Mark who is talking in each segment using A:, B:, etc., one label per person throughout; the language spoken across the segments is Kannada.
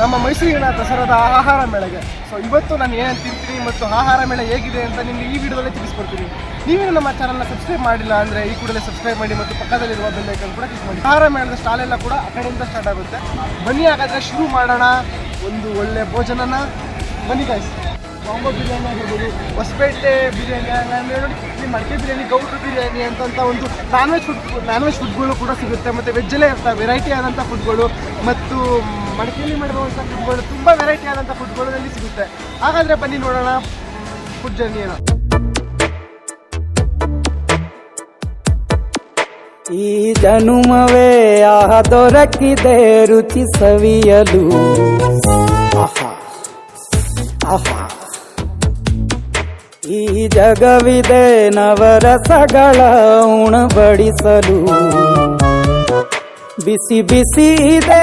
A: ನಮ್ಮ ಮೈಸೂರಿನ ದಸರಾದ ಆಹಾರ ಮೇಳೆಗೆ. ಸೊ ಇವತ್ತು ನಾನು ಏನು ತಿಂತೀನಿ ಮತ್ತು ಆಹಾರ ಮೇಳ ಹೇಗಿದೆ ಅಂತ ನಿಮಗೆ ಈ ವಿಡಿಯೋದಲ್ಲಿ ತಿಳಿಸ್ಕೊಡ್ತೀನಿ. ನೀವೇನು ನಮ್ಮ ಚಾನಲ್ನ ಸಬ್ಸ್ಕ್ರೈಬ್ ಮಾಡಿಲ್ಲ ಅಂದರೆ ಈ ಕೂಡಲೇ ಸಬ್ಸ್ಕ್ರೈಬ್ ಮಾಡಿ ಮತ್ತು ಪಕ್ಕದಲ್ಲಿರುವ ಬೆಲ್ಲೈಕನ್ ಕೂಡ ಕ್ಲಿಕ್ ಮಾಡಿ. ಆಹಾರ ಮೇಳದ ಸ್ಟಾಲ್ ಎಲ್ಲ ಕೂಡ ಆ ಕಡೆಯಿಂದ ಸ್ಟಾರ್ಟ್ ಆಗುತ್ತೆ. ಬನ್ನಿ ಹಾಗಾದರೆ ಶುರು ಮಾಡೋಣ ಒಂದು ಒಳ್ಳೆ ಭೋಜನನ. ಬನ್ನಿ ಗಾಯ್ಸ್ ಬಾಂಬೋ ಬಿರಿಯಾನಿ ಆಗಿರ್ಬೋದು, ಹೊಸಪೇಟೆ ಬಿರಿಯಾನಿ ಆಗಿರ್ಬೋದು ಇಲ್ಲಿ ಮಡಿಕೆ ಬಿರಿಯಾನಿ, ಗೌಡ್ರು ಬಿರಿಯಾನಿ ಅಂತಂತ ಒಂದು non veg food non veg ಫುಡ್ಗಳು ಕೂಡ ಸಿಗುತ್ತೆ. ಮತ್ತು ವೆಜ್ಜಲ್ಲೇ ಇರ್ತವೆ ವೆರೈಟಿ ಆದಂಥ ಫುಡ್ಗಳು ಮತ್ತು ಮಡಿಕೆಯಲ್ಲಿ ಮಾಡಿರುವಂಥ ಫುಡ್ಗಳು ತುಂಬ ವೆರೈಟಿ ಆದಂಥ ಫುಡ್ಗಳು ಇಲ್ಲಿ ಸಿಗುತ್ತೆ. ಹಾಗಾದರೆ ಬನ್ನಿ ನೋಡೋಣ ಫುಡ್ ಏನೋ
B: ಈ ಜನುಮವೇ ಆಹ ದೊರಕಿದೆ ರುಚಿ ಸವಿಯಲು. ಆಹಾ ಆಹಾ. ಈ ಜಗವಿದೆ ನವರಸಗಳ ಉಣಬಡಿಸಲು. ಬಿಸಿ ಬಿಸಿ ಇದೆ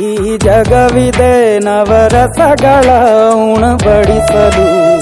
B: ಈ ಜಗವಿದೆ ನವರಸಗಳ ಉಣಬಡಿಸಲು.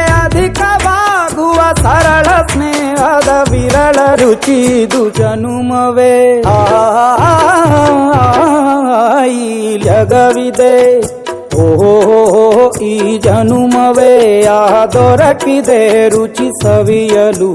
B: ರುಚಿ ಇದು ಜನುಮವೇ ಆ, ಈ ಜಗವಿದೆ ಓಹೋ ಈ ಜನುಮವೇ ಆ ದೊರಕಿದೆ ರುಚಿ ಸವಿಯಲು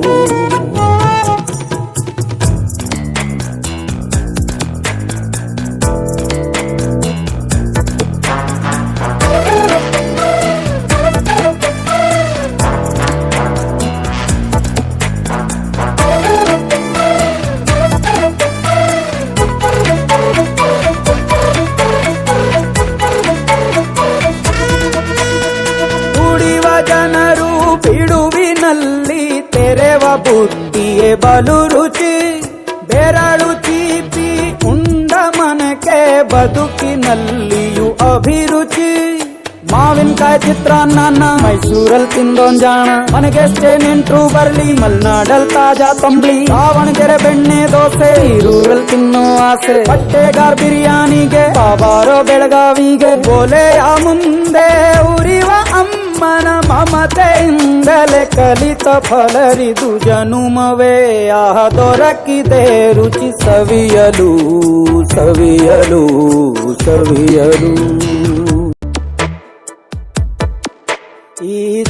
B: ಬಿಡುವಿನಲ್ಲಿ ತೆರೆವ ಬುದ್ಧಿಯೇ ಬಲು ರುಚಿ ಬೆರಳು ಚೀಪಿ ಉಂಡ ಮನಕ್ಕೆ ಬದುಕಿನಲ್ಲಿಯೂ ಅಭಿರುಚಿ ಮಾವಿನಕಾಯಿ ಚಿತ್ರಾನ್ನ ಮೈಸೂರಲ್ಲಿ ತಿಂದೋನ್ ಜಾಣ ಮನೆಗೆಷ್ಟೇ ನೆಂಟ್ರು ಬರ್ಲಿ ಮಲ್ನಾಡಲ್ ತಾಜಾ ತಂಬ್ಳಿ ದಾವಣಗೆರೆ ಬೆಣ್ಣೆ ದೋಸೆ ಈರೂರಲ್ಲಿ ತಿನ್ನೋ ಆಸೆ ಬಟ್ಟೆಗಾರ್ ಬಿರಿಯಾನಿಗೆ ಬಾಬಾರೋ ಬೆಳಗಾವಿಗೆ ಗೋಲೆಯ ಮುಂದೆ ಉರಿವ ಅಮ್ಮನ ಮಮತೆಯಿಂದಲೇ ಕಲಿತ ಫಲರಿದು ಜನುಮವೇ ಆಹ ದೊರಕಿದೆ ರುಚಿ ಸವಿಯಲು ಸವಿಯಲು ಸವಿಯಲು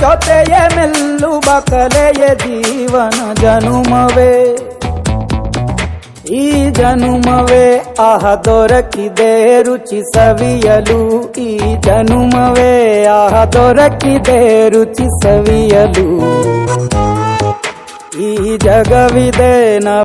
B: ಜೊತೆಯ ಮೆಲ್ಲುವ ಕಲೆಯ ಜೀವನ ಜನುಮವೇ ಈ ಜನುಮವೇ ಆಹ ದೊರಕಿದೆ ರುಚಿ ಸವಿಯಲು ಈ ಜನುಮವೇ ಆಹ ದೊರಕಿದೆ ರುಚಿ ಸವಿಯಲು ಈ ಜಗವಿದೆ ನ